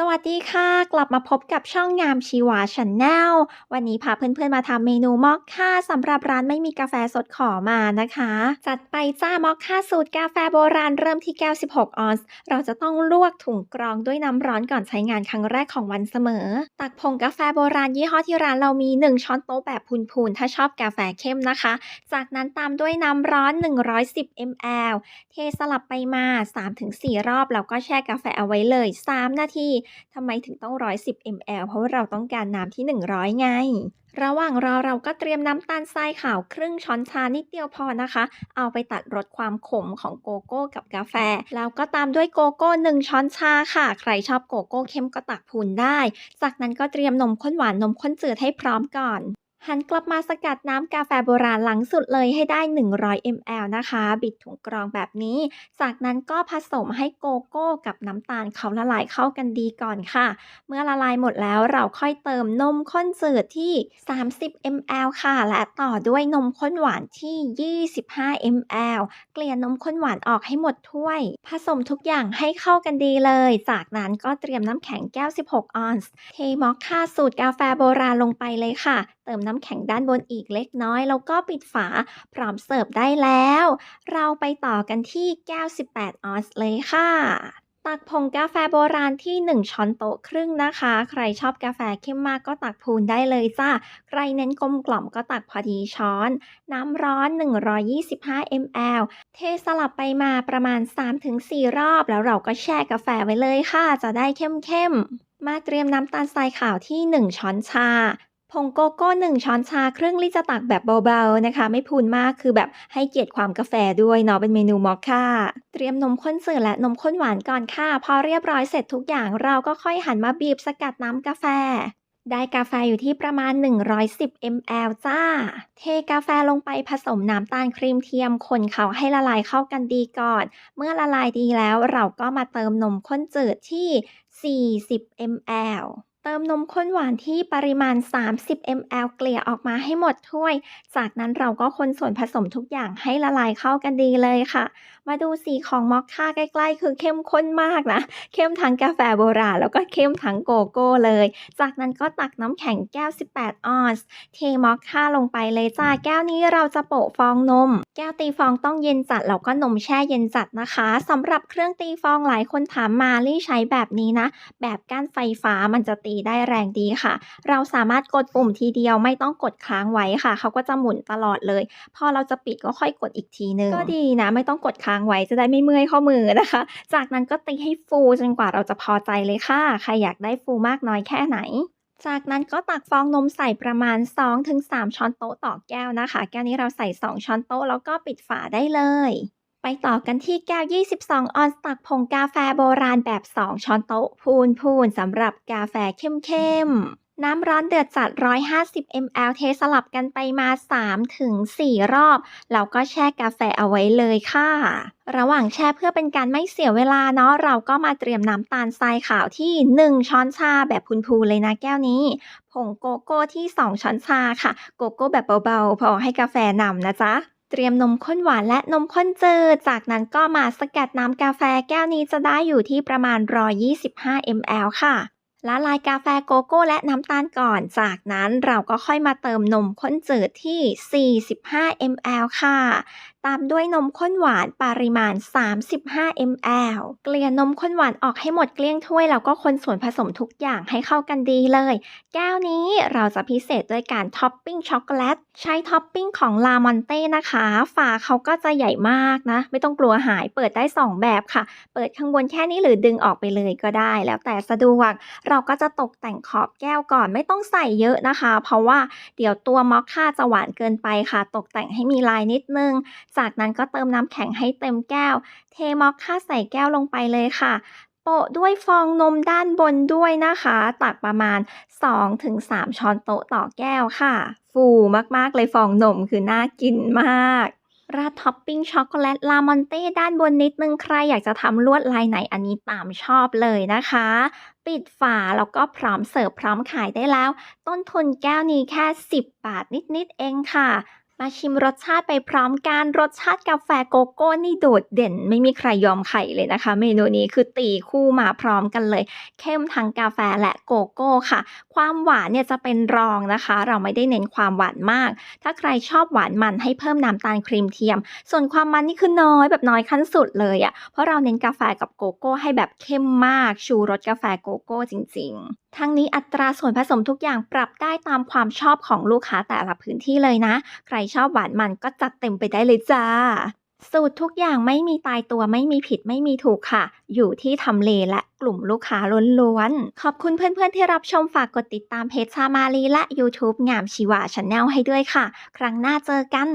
สวัสดีค่ะ กลับมาพบกับช่องงามชีวาชาแนลวันนี้พาเพื่อนๆมาทำเมนูมอคค่าสำหรับร้านไม่มีกาแฟสดขอมานะคะ จัดไปจ้ามอคค่าสูตรกาแฟโบราณเริ่มที่แก้ว 16 ออนซ์เราจะต้องลวกถุงกรองด้วยน้ำร้อนก่อนใช้งานครั้งแรกของวันเสมอ ตักผงกาแฟโบราณยี่ห้อที่ร้านเรามี 1 ช้อนโต๊ะแบบพูนๆถ้าชอบกาแฟเข้มนะคะ จากนั้นตามด้วยน้ำร้อน 110 ml เทสลับไปมา 3-4 รอบแล้วก็แช่กาแฟเอาไว้เลย 3 นาทีทำไมถึงต้อง 110 ml เพราะว่าเราต้องการน้ำที่ 100 ไง ระหว่างรอเราก็เตรียมน้ำตาลทรายขาวครึ่งช้อนชานิดเดียวพอนะคะ เอาไปตัดรสความขมของโกโก้กับกาแฟ แล้วก็ตามด้วยโกโก้ 1 ช้อนชาค่ะ ใครชอบโกโก้เข้มก็ตักพูนได้ จากนั้นก็เตรียมนมข้นหวานนมข้นจืดให้พร้อมก่อน หันกลับมาสกัดน้ำกาแฟโบราณหลังสุดเลยให้ได้ 100 ml นะคะ บิดถุงกรองแบบนี้ จากนั้นก็ผสมให้โกโก้กับน้ำตาลเขาละลายเข้ากันดีก่อนค่ะ เมื่อละลายหมดแล้วเราค่อยเติมนมข้นจืดที่ 30 ml ค่ะ และต่อด้วยนมข้นหวานที่ 25 ml เกลี่ยนมข้นหวานออกให้หมดถ้วย ผสมทุกอย่างให้เข้ากันดีเลย จากนั้นก็เตรียมน้ำแข็งแก้ว 16 ออนซ์ เทมอคค่าสูตรกาแฟโบราณลงไปเลยค่ะ เติมน้ำแข็งด้านบนอีกเล็กน้อย แล้วก็ปิดฝาพร้อมเสิร์ฟได้แล้ว เราไปต่อกันที่แก้ว 18 ออนซ์เลยค่ะตักผงกาแฟโบราณที่ 1 ช้อนโต๊ะครึ่งนะคะ ใครชอบกาแฟเข้มมากก็ตักพูนได้เลยจ้า ใครเน้นกลมกล่อมก็ตักพอดีช้อน น้ำร้อน 125 ml เทสลับไปมาประมาณ 3-4 รอบ แล้วเราก็แช่กาแฟไว้เลยค่ะ จะได้เข้มๆ มาเตรียมน้ำตาลทรายขาวที่ 1 ช้อนชา ผงโกโก้1ช้อนชาครึ่งลิตรจะตักแบบเบาๆนะคะ ไม่พูนมากคือแบบให้เกียรติความกาแฟด้วยเนาะเป็นเมนูมอคค่า เตรียมนมข้นจืดและนมข้นหวานก่อนค่ะ พอเรียบร้อยเสร็จทุกอย่างเราก็ค่อยหันมาบีบสกัดน้ำกาแฟ ได้กาแฟอยู่ที่ประมาณ 110 ml จ้า เทกาแฟลงไปผสมน้ำตาลครีมเทียมคนเขาให้ละลายเข้ากันดีก่อน เมื่อละลายดีแล้วเราก็มาเติมนมข้นจืดที่ 40 ml เติมนมข้นหวานที่ปริมาณ 30 ml เกลี่ยออกมาให้หมดถ้วย จากนั้นเราก็คนส่วนผสมทุกอย่างให้ละลายเข้ากันดีเลยค่ะ มาดูสีของมอคค่าใกล้ๆ คือเข้มข้นมากนะ เข้มทั้งกาแฟโบราณแล้วก็เข้มทั้งโกโก้เลย จากนั้นก็ตักน้ำแข็งแก้ว 18 ออนซ์ เทมอคค่าลงไปเลยจ้า แก้วนี้เราจะโปะฟองนม แก้วตีฟองต้องเย็นจัดแล้วก็นมแช่เย็นจัดนะคะสำหรับเครื่องตีฟองหลายคนถามมาลี่ใช้แบบนี้นะ แบบก้านไฟฟ้ามันจะตีได้แรงดีค่ะ เราสามารถกดปุ่มทีเดียวไม่ต้องกดค้างไว้ค่ะ เขาก็จะหมุนตลอดเลย พอเราจะปิดก็ค่อยกดอีกทีนึง ก็ดีนะ ไม่ต้องกดค้างไว้จะได้ไม่เมื่อยข้อมือนะคะ จากนั้นก็ตีให้ฟูจนกว่าเราจะพอใจเลยค่ะ ใครอยากได้ฟูมากน้อยแค่ไหนจากนั้นก็ตักฟองนมใส่ประมาณ 2-3 ช้อนโต๊ะต่อแก้วนะคะ แก้วนี้เราใส่ 2 ช้อนโต๊ะแล้วก็ปิดฝาได้เลย ไปต่อกันที่แก้ว 22 ออนซ์ตักผงกาแฟโบราณแบบ 2 ช้อนโต๊ะพูนพูนๆสำหรับกาแฟเข้มๆ น้ำร้อนเดือดจัด 150 ml เทสลับกันไปมา 3-4 รอบ แล้วก็แช่กาแฟเอาไว้เลยค่ะ ระหว่างแช่เพื่อเป็นการไม่เสียเวลาเนาะ เราก็มาเตรียมน้ำตาลทรายขาวที่ 1 ช้อนชาแบบพูนๆเลยนะแก้วนี้ ผงโกโก้ที่ 2 ช้อนชาค่ะ โกโก้แบบเบาๆ พอให้กาแฟนำนะจ๊ะ เตรียมนมข้นหวานและนมข้นจืด จากนั้นก็มาสกัดน้ำกาแฟแก้วนี้จะได้อยู่ที่ประมาณ 125 ml ค่ะละลายกาแฟโกโก้และน้ำตาลก่อน จากนั้นเราก็ค่อยมาเติมนมข้นจืดที่ 45 ml ค่ะ ตามด้วยนมข้นหวานปริมาณ 35 ml เกลี่ยนมข้นหวานออกให้หมดเกลี้ยงถ้วยแล้วก็คนส่วนผสมทุกอย่างให้เข้ากันดีเลย แก้วนี้เราจะพิเศษด้วยการท็อปปิ้งช็อกโกแลต ใช้ท็อปปิ้งของลามอนเต้นะคะ ฝาเขาก็จะใหญ่มากนะ ไม่ต้องกลัวหายเปิดได้ 2 แบบค่ะ เปิดข้างบนแค่นี้หรือดึงออกไปเลยก็ได้ แล้วแต่สะดวก เราก็จะตกแต่งขอบแก้วก่อนไม่ต้องใส่เยอะนะคะ เพราะว่าเดี๋ยวตัวมอคค่าจะหวานเกินไปค่ะ ตกแต่งให้มีลายนิดนึงจากนั้นก็เติมน้ำแข็งให้เต็มแก้ว เทมอคค่าใส่แก้วลงไปเลยค่ะ โปะด้วยฟองนมด้านบนด้วยนะคะ ตักประมาณ 2-3 ช้อนโต๊ะต่อแก้วค่ะ ฟูมากๆเลยฟองนมคือน่ากินมากราดท็อปปิ้งช็อกโกแลตลามอนเต้ด้านบนนิดนึงใครอยากจะทำลวดลายไหนอันนี้ตามชอบเลยนะคะ ปิดฝาแล้วก็พร้อมเสิร์ฟพร้อมขายได้แล้ว ต้นทุนแก้วนี้แค่ 10 บาทนิด ๆ เองค่ะ มาชิมรสชาติไปพร้อมกันรสชาติกาแฟโกโก้นี่โดดเด่น ไม่มีใครยอมใครเลยนะคะ เมนูนี้คือตีคู่มาพร้อมกันเลย เข้มทั้งกาแฟและโกโก้ค่ะ ความหวานเนี่ยจะเป็นรองนะคะ เราไม่ได้เน้นความหวานมาก ถ้าใครชอบหวานมันให้เพิ่มน้ำตาลครีมเทียม ส่วนความมันนี่คือน้อยแบบน้อยขั้นสุดเลยอะ่ะเพราะเราเน้นกาแฟกับโกโก้ให้แบบเข้มมากชูรสกาแฟโกโก้จริง ๆ ทั้งนี้อัตราส่วนผสมทุกอย่างปรับได้ตามความชอบของลูกค้าแต่ละพื้นที่เลยนะ ใครชอบหวานมันก็จัดเต็มไปได้เลยจ้า สูตรทุกอย่างไม่มีตายตัวไม่มีผิดไม่มีถูกค่ะ อยู่ที่ทำเลและกลุ่มลูกค้าล้วนๆ ขอบคุณเพื่อนๆที่รับชมฝากกดติดตามเพจชามาลีและ YouTube งามชีวาชาแนลให้ด้วยค่ะ ครั้งหน้าเจอกัน